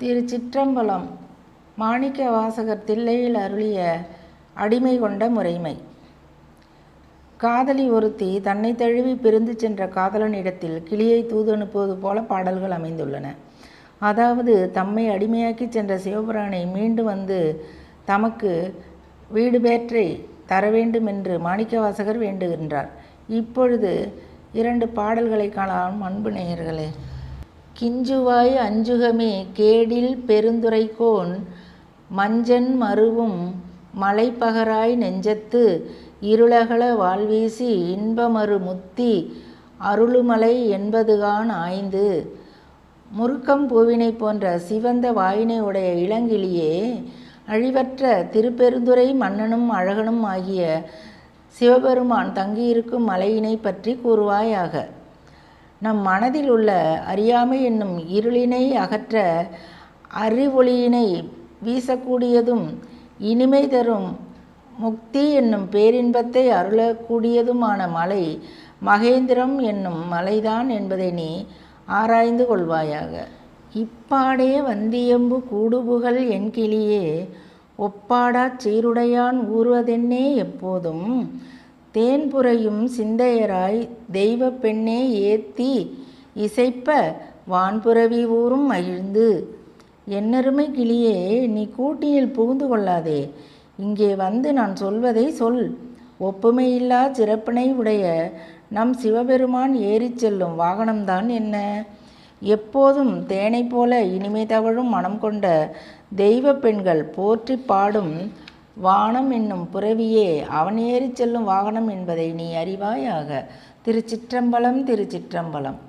திருச்சிற்றம்பலம் மாணிக்க வாசகர் தில்லையில் அருளிய அடிமை கொண்ட முறைமை. காதலி ஒருத்தி தன்னை தழுவி பிரிந்து சென்ற காதலனிடத்தில் கிளியை தூது அனுப்புவது போல பாடல்கள் அமைந்துள்ளன. அதாவது தம்மை அடிமையாக்கி சென்ற சிவபுரானை மீண்டு வந்து தமக்கு வீடு பேற்றை தர வேண்டும் என்று மாணிக்கவாசகர் வேண்டுகின்றார். இப்பொழுது இரண்டு பாடல்களை காணலாம் அன்பு நேயர்களே. கிஞ்சுவாய் அஞ்சுகமே கேடில் பெருந்துரைக்கோன் மஞ்சன் மருவும் மலைப்பகராய் நெஞ்சத்து இருளகல வாழ்வீசி இன்பமரு முத்தி அருளுமலை என்பதுகான் ஆய்ந்து. முறுக்கம் பூவினை போன்ற சிவந்த வாயினை உடைய இளங்கிளியே அழிவற்ற திருப்பெருந்துறை மன்னனும் அழகனும் ஆகிய சிவபெருமான் தங்கியிருக்கும் மலையினை பற்றி கூறுவாயாக. நம் மனதில் உள்ள அறியாமை என்னும் இருளினை அகற்ற அறிவொளியினை வீசக்கூடியதும் இனிமை தரும் முக்தி என்னும் பேரின்பத்தை அருளக்கூடியதுமான மலை மகேந்திரம் என்னும் மலைதான் என்பதை நீ ஆராய்ந்து கொள்வாயாக. இப்பாடே வந்தியம்பு கூடுபுகழ் என் கிளியே ஒப்பாடாச் சீருடையான் ஊறுவதென்னே எப்போதும்? தேன்புறையும் சிந்தையராய் தெய்வ பெண்ணே ஏத்தி இசைப்ப வான்புறவி ஊரும் மகிழ்ந்து. என்னருமை கிளியே நீ கூட்டியில் புகுந்து கொள்ளாதே. இங்கே வந்து நான் சொல்வதை சொல். ஒப்புமையில்லா சிறப்பினை உடைய நம் சிவபெருமான் ஏறிச் செல்லும் வாகனம்தான் என்ன? எப்போதும் தேனை போல இனிமை தவழும் மனம் கொண்ட தெய்வ பெண்கள் போற்றி பாடும் வானம் என்னும் புறவியே அவன் ஏறிச் செல்லும் வாகனம் என்பதை நீ அறிவாயாக. திருச்சிற்றம்பலம் திருச்சிற்றம்பலம்.